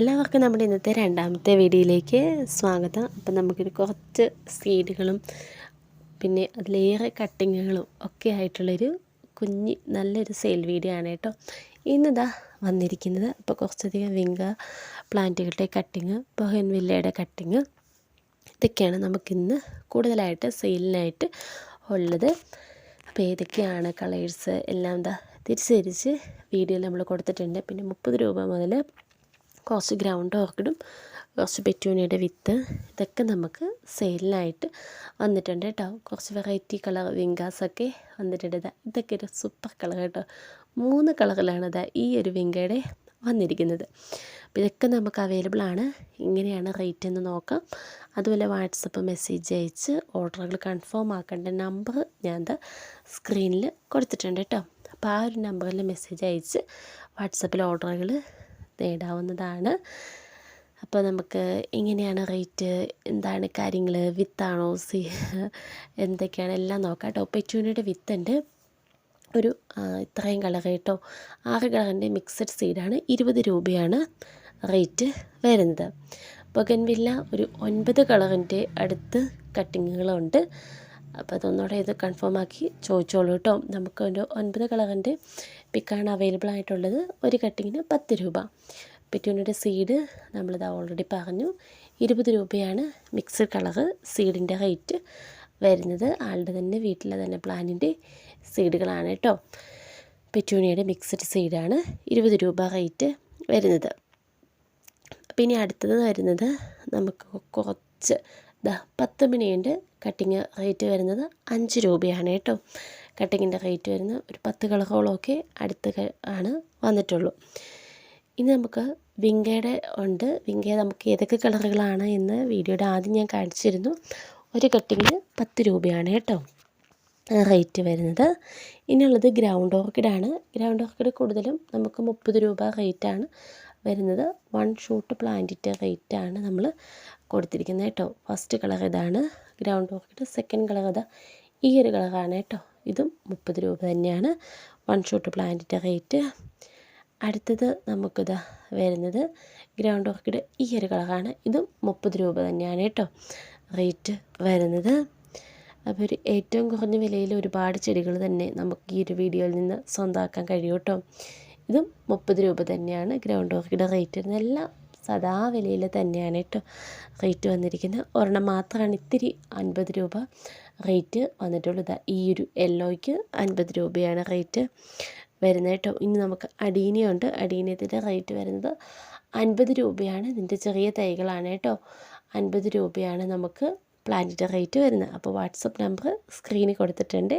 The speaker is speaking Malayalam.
എല്ലാവർക്കും നമ്മുടെ ഇന്നത്തെ രണ്ടാമത്തെ വീഡിയോയിലേക്ക് സ്വാഗതം. അപ്പം നമുക്കൊരു കുറച്ച് സീഡുകളും പിന്നെ അതിലേറെ കട്ടിങ്ങുകളും ഒക്കെ ആയിട്ടുള്ളൊരു കുഞ്ഞ് നല്ലൊരു സെയിൽ വീഡിയോ ആണ് കേട്ടോ. ഇന്നിതാ വന്നിരിക്കുന്നത്. അപ്പോൾ കുറച്ചധികം വിങ്ക പ്ലാന്റുകളുടെ കട്ടിങ് ബൊഹൻവില്ലയുടെ കട്ടിങ് ഇതൊക്കെയാണ് നമുക്കിന്ന് കൂടുതലായിട്ട് സെയിലിനായിട്ട് ഉള്ളത്. അപ്പോൾ ഏതൊക്കെയാണ് കളേഴ്സ് എല്ലാം എന്താ തിരിച്ച് തിരിച്ച് വീഡിയോയിൽ നമ്മൾ കൊടുത്തിട്ടുണ്ട്. പിന്നെ മുപ്പത് രൂപ മുതൽ കുറച്ച് ഗ്രൗണ്ട് ഓർക്കിഡും കുറച്ച് പെറ്റൂണിയുടെ വിത്ത് ഇതൊക്കെ നമുക്ക് സെയിലിനായിട്ട് വന്നിട്ടുണ്ട് കേട്ടോ. കുറച്ച് വെറൈറ്റി കളർ വിങ്കാസൊക്കെ വന്നിട്ടുണ്ട്. ഇതാ ഇതൊക്കെ ഒരു സൂപ്പർ കളർ കേട്ടോ. മൂന്ന് കളറിലാണ് ഇതാ ഈ ഒരു വിങ്കയുടെ വന്നിരിക്കുന്നത്. അപ്പോൾ ഇതൊക്കെ നമുക്ക് അവൈലബിൾ ആണ്. ഇങ്ങനെയാണ് റേറ്റ് എന്ന് നോക്കാം. അതുപോലെ വാട്സപ്പ് മെസ്സേജ് അയച്ച് ഓർഡറുകൾ കൺഫേം ആക്കേണ്ട നമ്പർ ഞാൻ സ്ക്രീനിൽ കൊടുത്തിട്ടുണ്ട് കേട്ടോ. അപ്പോൾ ആ ഒരു നമ്പറിൽ മെസ്സേജ് അയച്ച് വാട്സപ്പിൽ ഓർഡറുകൾ നേടാവുന്നതാണ് അപ്പോൾ നമുക്ക് എങ്ങനെയാണ് റേറ്റ് എന്താണ് കാര്യങ്ങൾ വിത്താണോ സി എന്തൊക്കെയാണ് എല്ലാം നോക്കാം കേട്ടോ പെറ്റൂണിയുടെ വിത്തുണ്ട്. ഒരു ഇത്രയും കളർ കേട്ടോ. ആറ് കളറിന്റെ മിക്സഡ് സീഡാണ്. ഇരുപത് രൂപയാണ് റേറ്റ് വരുന്നത്. ബൊഗൻവില്ല ഒരു ഒൻപത് കളറിന്റെ അടുത്ത് കട്ടിങ്ങുകളുണ്ട്. അപ്പോൾ അതൊന്നുകൂടെ ഇത് കൺഫേം ആക്കി ചോദിച്ചോളൂ കേട്ടോ. നമുക്ക് ഒരു ഒൻപത് കളറിന്റെ പിക്കാണ് അവൈലബിൾ ആയിട്ടുള്ളത്. ഒരു കട്ടിങ്ങിന് പത്ത് രൂപ. പെറ്റൂണിയുടെ സീഡ് നമ്മളിത് ഓൾറെഡി പറഞ്ഞു. ഇരുപത് രൂപയാണ് മിക്സഡ് കളറ് സീഡിന്റെ റേറ്റ് വരുന്നത്. ആളുടെ തന്നെ വീട്ടിലെ തന്നെ പ്ലാനിന്റെ സീഡുകളാണ് കേട്ടോ. പെറ്റൂണിയുടെ മിക്സഡ് സീഡാണ് ഇരുപത് രൂപ റേറ്റ് വരുന്നത്. പിന്നെ അടുത്തത് വരുന്നത് നമുക്ക് കുറച്ച് ദാ പത്ത് മിനിയുണ്ട് കട്ടിങ് റേറ്റ് വരുന്നത് അഞ്ച് രൂപയാണ് കേട്ടോ. കട്ടിങ്ങിന്റെ റേറ്റ് വരുന്നത് ഒരു പത്ത് കളറോളമൊക്കെ അടുത്ത് ആണ് വന്നിട്ടുള്ളൂ. ഇനി നമുക്ക് വിങ്കയുടെ ഉണ്ട്. വിങ്ക നമുക്ക് ഏതൊക്കെ കളറുകളാണ് എന്ന് വീഡിയോയുടെ ആദ്യം ഞാൻ കാണിച്ചിരുന്നു. ഒരു കട്ടിങ്ങിന് പത്ത് രൂപയാണ് കേട്ടോ. റേറ്റ് വരുന്നത്. ഇനിയുള്ളത് ഗ്രൗണ്ട് ഓർക്കിഡാണ്. ഗ്രൗണ്ട് ഓർക്കിഡ് കൂടുതലും നമുക്ക് മുപ്പത് രൂപ റേറ്റാണ്. വരുന്നത് വൺ ഷൂട്ട് പ്ലാന്റിന്റെ ആണ് നമ്മൾ കൊടുത്തിരിക്കുന്നത് കേട്ടോ. ഫസ്റ്റ് കളർ ഇതാണ് ഗ്രൗണ്ട് ഓർക്കിഡ് സെക്കൻഡ് കളർ ഇതാ ഈ ഒരു കളറാണ് കേട്ടോ. ഇതും മുപ്പത് രൂപ തന്നെയാണ് വൺ ഷൂട്ട് പ്ലാന്റിന്റെ റേറ്റ് അടുത്തത് നമുക്കിതാ വരുന്നത് ഗ്രൗണ്ട് ഓർക്കിഡ് ഈ ഒരു കളറാണ് ഇതും മുപ്പത് രൂപ തന്നെയാണ് കേട്ടോ റേറ്റ് വരുന്നത്. അപ്പോൾ ഒരു ഏറ്റവും കുറഞ്ഞ വിലയിൽ ഒരുപാട് ചെടികൾ തന്നെ നമുക്ക് ഈ ഒരു വീഡിയോയിൽ നിന്ന് സ്വന്തമാക്കാൻ കഴിയും കേട്ടോ. ഇതും മുപ്പത് രൂപ തന്നെയാണ് ഗ്രൗണ്ട് ഓർക്കിഡ് റേറ്റ് വരുന്നത് എല്ലാം സദാ വിലയിൽ തന്നെയാണ് കേട്ടോ റേറ്റ് വന്നിരിക്കുന്നത്. ഒരെണ്ണം മാത്രമാണ് ഇത്തിരി അൻപത് രൂപ റേറ്റ് വന്നിട്ടുള്ളത്. ഈ ഒരു യെല്ലോയ്ക്ക് അൻപത് രൂപയാണ് റേറ്റ് വരുന്നത് കേട്ടോ. ഇനി നമുക്ക് അടീനയുണ്ട്. അടീനത്തിന്റെ റേറ്റ് വരുന്നത് അൻപത് രൂപയാണ്. ഇതിന്റെ ചെറിയ തൈകളാണ് കേട്ടോ. അൻപത് രൂപയാണ് നമുക്ക് പ്ലാന്റിന്റെ റേറ്റ് വരുന്നത്. അപ്പോൾ വാട്സപ്പ് നമ്പർ സ്ക്രീനിൽ കൊടുത്തിട്ടുണ്ട്.